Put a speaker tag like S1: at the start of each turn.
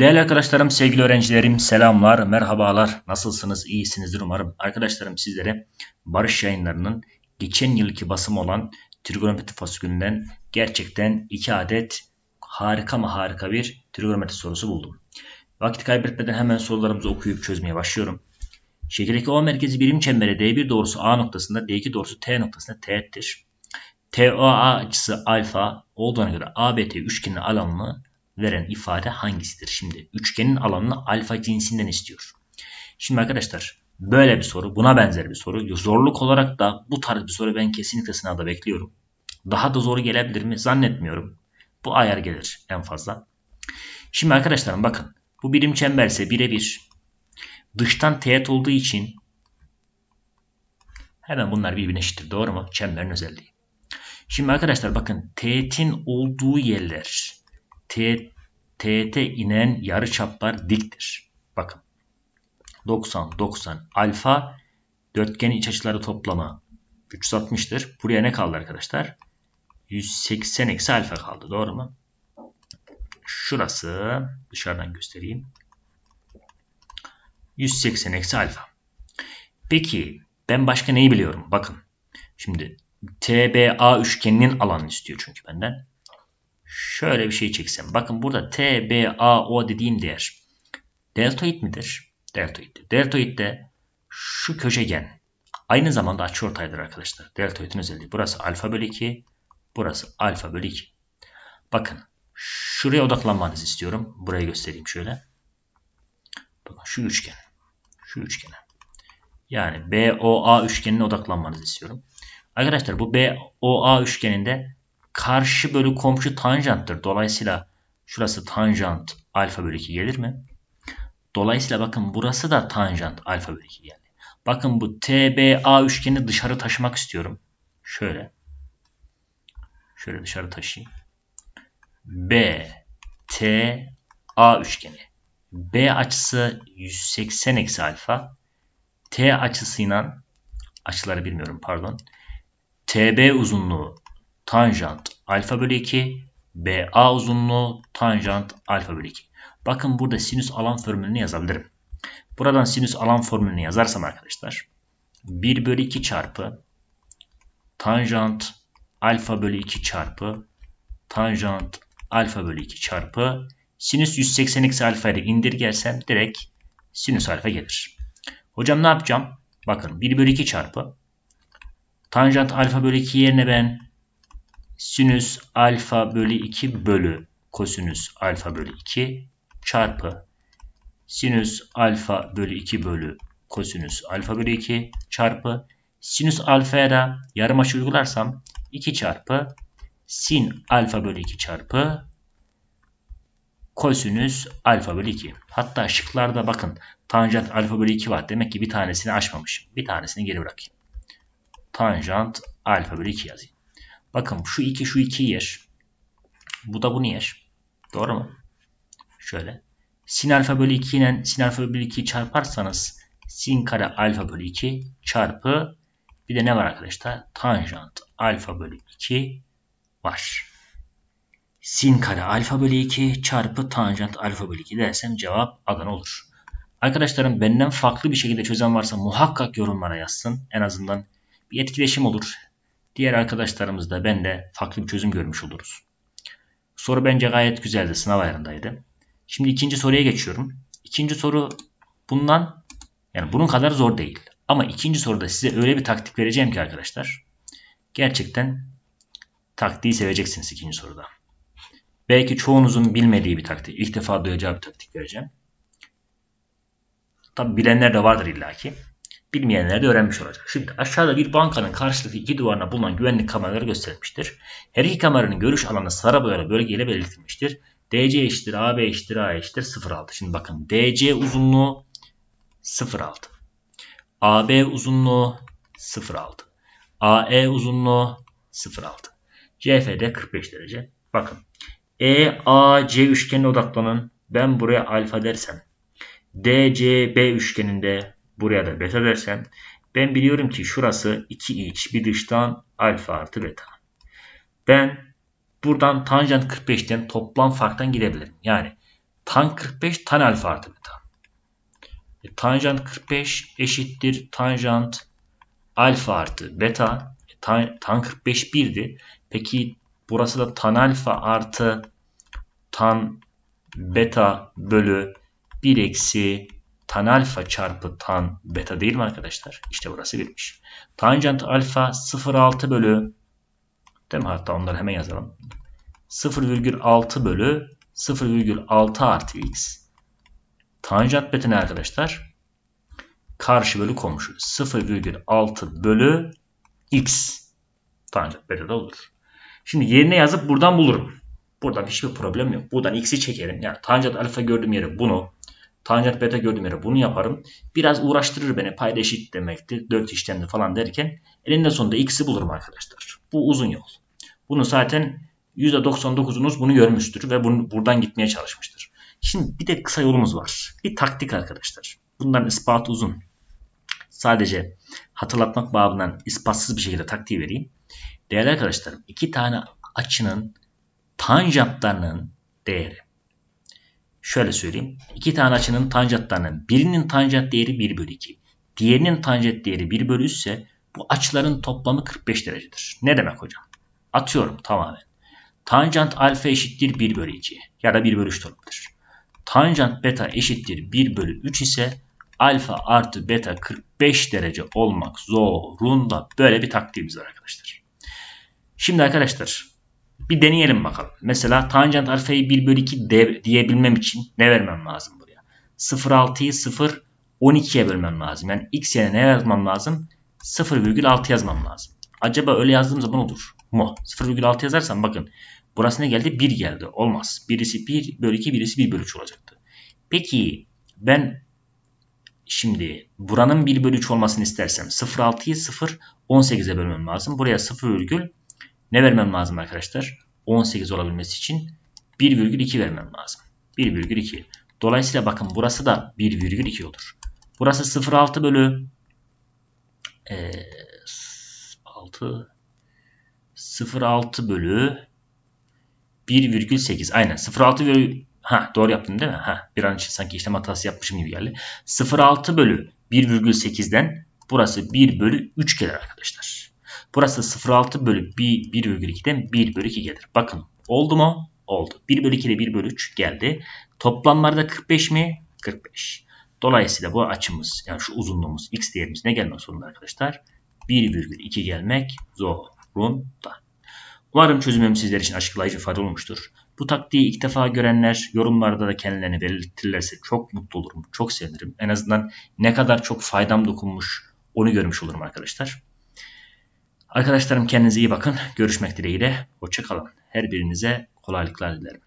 S1: Değerli arkadaşlarım, sevgili öğrencilerim, selamlar, merhabalar. Nasılsınız? İyisinizdir umarım. Arkadaşlarım sizlere Barış Yayınları'nın geçen yılki basımı olan trigonometri fasikülünden gerçekten iki adet harika mı harika bir trigonometri sorusu buldum. Vakit kaybetmeden hemen sorularımızı okuyup çözmeye başlıyorum. Şekildeki O merkezi birim çembere D1 doğrusu A noktasında, D2 doğrusu T noktasında teğettir. TOA açısı alfa olduğuna göre ABT üçgenin alanını veren ifade hangisidir? Şimdi üçgenin alanını alfa cinsinden istiyor. Şimdi arkadaşlar böyle bir soru, buna benzer bir soru. Zorluk olarak da bu tarz bir soru ben kesinlikle sınavda bekliyorum. Daha da zor gelebilir mi? Zannetmiyorum. Bu ayar gelir en fazla. Şimdi arkadaşlarım bakın. Bu birim çemberse birebir. Dıştan teğet olduğu için hemen bunlar birbirine eşittir. Doğru mu? Çemberin özelliği. Şimdi arkadaşlar bakın teğetin olduğu yerler teğete inen yarıçaplar diktir. Bakın 90 90 alfa dörtgenin iç açıları toplamı 360'tır. Buraya ne kaldı arkadaşlar? 180 eksi alfa kaldı. Doğru mu? Şurası dışarıdan göstereyim. 180 eksi alfa. Peki ben başka neyi biliyorum? Bakın. Şimdi TBA üçgeninin alanını istiyor çünkü benden. Şöyle bir şey çeksem. Bakın burada TBAO dediğim değer deltoid midir? Deltoiddir. Deltoid de şu köşegen aynı zamanda açıortaydır arkadaşlar. Deltoidin özelliği. Burası alfa bölü 2. Burası alfa bölü 2. Bakın şuraya odaklanmanızı istiyorum. Burayı göstereyim şöyle. Bakın şu üçgen. Şu üçgene. Yani BOA üçgenine odaklanmanızı istiyorum. Arkadaşlar bu BOA üçgeninde karşı bölü komşu tanjanttır. Dolayısıyla şurası tanjant alfa bölü 2 gelir mi? Dolayısıyla bakın burası da tanjant alfa bölü 2 geldi. Bakın bu TBA üçgeni dışarı taşımak istiyorum. Şöyle. Şöyle dışarı taşıyayım. B T A üçgeni. B açısı 180 eksi alfa. T açısıyla açıları bilmiyorum pardon. TB uzunluğu tanjant alfa bölü 2 BA uzunluğu tanjant alfa bölü 2. Bakın burada sinüs alan formülünü yazabilirim. Buradan sinüs alan formülünü yazarsam arkadaşlar 1 bölü 2 çarpı tanjant alfa bölü 2 çarpı tanjant alfa bölü 2 çarpı sinüs 180 eksi alfa ile indirgersem direkt sinüs alfa gelir. Hocam ne yapacağım? Bakın 1 bölü 2 çarpı tanjant alfa bölü 2 yerine ben sinüs alfa bölü 2 bölü kosinüs alfa bölü 2 çarpı sinüs alfa bölü 2 bölü kosinüs alfa bölü 2 çarpı sinüs alfaya da yarım açı uygularsam 2 çarpı sin alfa bölü 2 çarpı kosinüs alfa bölü 2. Hatta şıklarda bakın tanjant alfa bölü 2 var. Demek ki bir tanesini açmamışım. Bir tanesini geri bırakayım. Tanjant alfa bölü 2 yazayım. Bakın şu 2 şu 2 yer. Bu da bunu yer. Doğru mu? Şöyle. Sin alfa bölü 2 ile sin alfa bölü 2'yi çarparsanız sin kare alfa bölü 2 çarpı bir de ne var arkadaşlar? Tanjant alfa bölü 2 var. Sin kare alfa bölü 2 çarpı tanjant alfa bölü 2 dersem cevap Adana olur. Arkadaşlarım benden farklı bir şekilde çözen varsa muhakkak yorumlara yazsın. En azından bir etkileşim olur. Diğer arkadaşlarımız da ben de farklı bir çözüm görmüş oluruz. Soru bence gayet güzeldi. Sınav ayarındaydı. Şimdi ikinci soruya geçiyorum. İkinci soru bundan yani bunun kadar zor değil. Ama ikinci soruda size öyle bir taktik vereceğim ki arkadaşlar. Gerçekten taktiği seveceksiniz ikinci soruda. Belki çoğunuzun bilmediği bir taktik. ilk defa duyacağı bir taktik vereceğim. Tabi bilenler de vardır illaki bilmeyenler de öğrenmiş olacak. Şimdi aşağıda bir bankanın karşılıklı iki duvarına bulunan güvenlik kameraları gösterilmiştir. Her iki kameranın görüş alanı sarı boyalı bölgeyle belirtilmiştir. DC eşittir AB eşittir A eşittir 0.6. Şimdi bakın DC uzunluğu 0.6. AB uzunluğu 0.6. AE uzunluğu 0.6. CFD 45 derece. Bakın EAC üçgenine odaklanın. Ben buraya alfa dersem DCB üçgeninde buraya da beta dersem ben biliyorum ki şurası 2 iç bir dıştan alfa artı beta. Ben buradan tanjant 45'ten toplam farktan gidebilirim. Yani tan 45 tan alfa artı beta. E, tanjant 45 eşittir tanjant alfa artı beta. E, tan, tan 45 1'di. Peki burası da tan alfa artı tan beta bölü 1 eksi tan alfa çarpı tan beta değil mi arkadaşlar? İşte burası birmiş. Tanjant alfa 0,6 bölü değil mi? Hatta onları hemen yazalım. 0,6 bölü 0,6 artı x. Tanjant beta ne arkadaşlar? Karşı bölü komşu. 0,6 bölü x. Tanjant beta da olur. Şimdi yerine yazıp buradan bulurum. Buradan hiçbir problem yok. Buradan x'i çekerim. Yani tanjant alfa gördüğüm yere bunu, tanjant beta gördüğüm yere bunu yaparım. Biraz uğraştırır beni. Payda demekti. 4 işlemli falan derken eninde sonunda x'i bulurum arkadaşlar. Bu uzun yol. Bunu zaten %99'unuz bunu görmüştür ve bunu, buradan gitmeye çalışmıştır. Şimdi bir de kısa yolumuz var. Bir taktik arkadaşlar. Bunların ispatı uzun. Sadece hatırlatmak babından ispatsız bir şekilde taktiği vereyim. Değerli arkadaşlarım iki tane açının tanjantlarının değeri. Şöyle söyleyeyim. İki tane açının tanjantlarının birinin tanjant değeri 1 bölü 2. Diğerinin tanjant değeri 1 bölü 3 ise bu açıların toplamı 45 derecedir. Ne demek hocam? Atıyorum tamamen. Tanjant alfa eşittir 1 bölü 2 ya da 1 bölü 3 olabilir. Tanjant beta eşittir 1 bölü 3 ise alfa artı beta 45 derece olmak zorunda. Böyle bir taktiğimiz var arkadaşlar. Şimdi arkadaşlar bir deneyelim bakalım. Mesela tanjant alfayı 1 bölü 2 de, diyebilmem için ne vermem lazım buraya? 0,6'yı 0 12'ye bölmem lazım. Yani x yerine ne yazmam lazım? 0,6 yazmam lazım. Acaba öyle yazdığım zaman olur mu? 0,6 yazarsam bakın burası ne geldi? 1 geldi. Olmaz. Birisi 1 bölü 2 birisi 1 bölü 3 olacaktı. Peki ben şimdi buranın 1 bölü 3 olmasını istersem 0,6'yı 0 18'e bölmem lazım. Buraya 0, ne vermem lazım arkadaşlar? 18 olabilmesi için 1,2 vermem lazım. 1,2. Dolayısıyla bakın burası da 1,2 olur. Burası 0,6 bölü e, 6 0,6 bölü 1,8 aynen 0,6 bölü ha doğru yaptım değil mi? Ha bir an için sanki işlem hatası yapmışım gibi geldi. 0,6 bölü 1,8'den burası 1 bölü 3 gelir arkadaşlar. Burası 0,6 bölü 1,2'den 1 bölü 2 gelir. Bakın oldu mu? Oldu. 1 bölü 2 ile 1 bölü 3 geldi. Toplamlarda 45 mi? 45. Dolayısıyla bu açımız yani şu uzunluğumuz x değerimiz ne gelmek zorunda arkadaşlar? 1,2 gelmek zorunda. Umarım çözümüm sizler için açıklayıcı ifade olmuştur. Bu taktiği ilk defa görenler yorumlarda da kendilerini belirtirlerse çok mutlu olurum. Çok sevinirim. En azından ne kadar çok faydam dokunmuş onu görmüş olurum arkadaşlar. Arkadaşlarım kendinize iyi bakın. Görüşmek dileğiyle. Hoşçakalın. Her birinize kolaylıklar dilerim.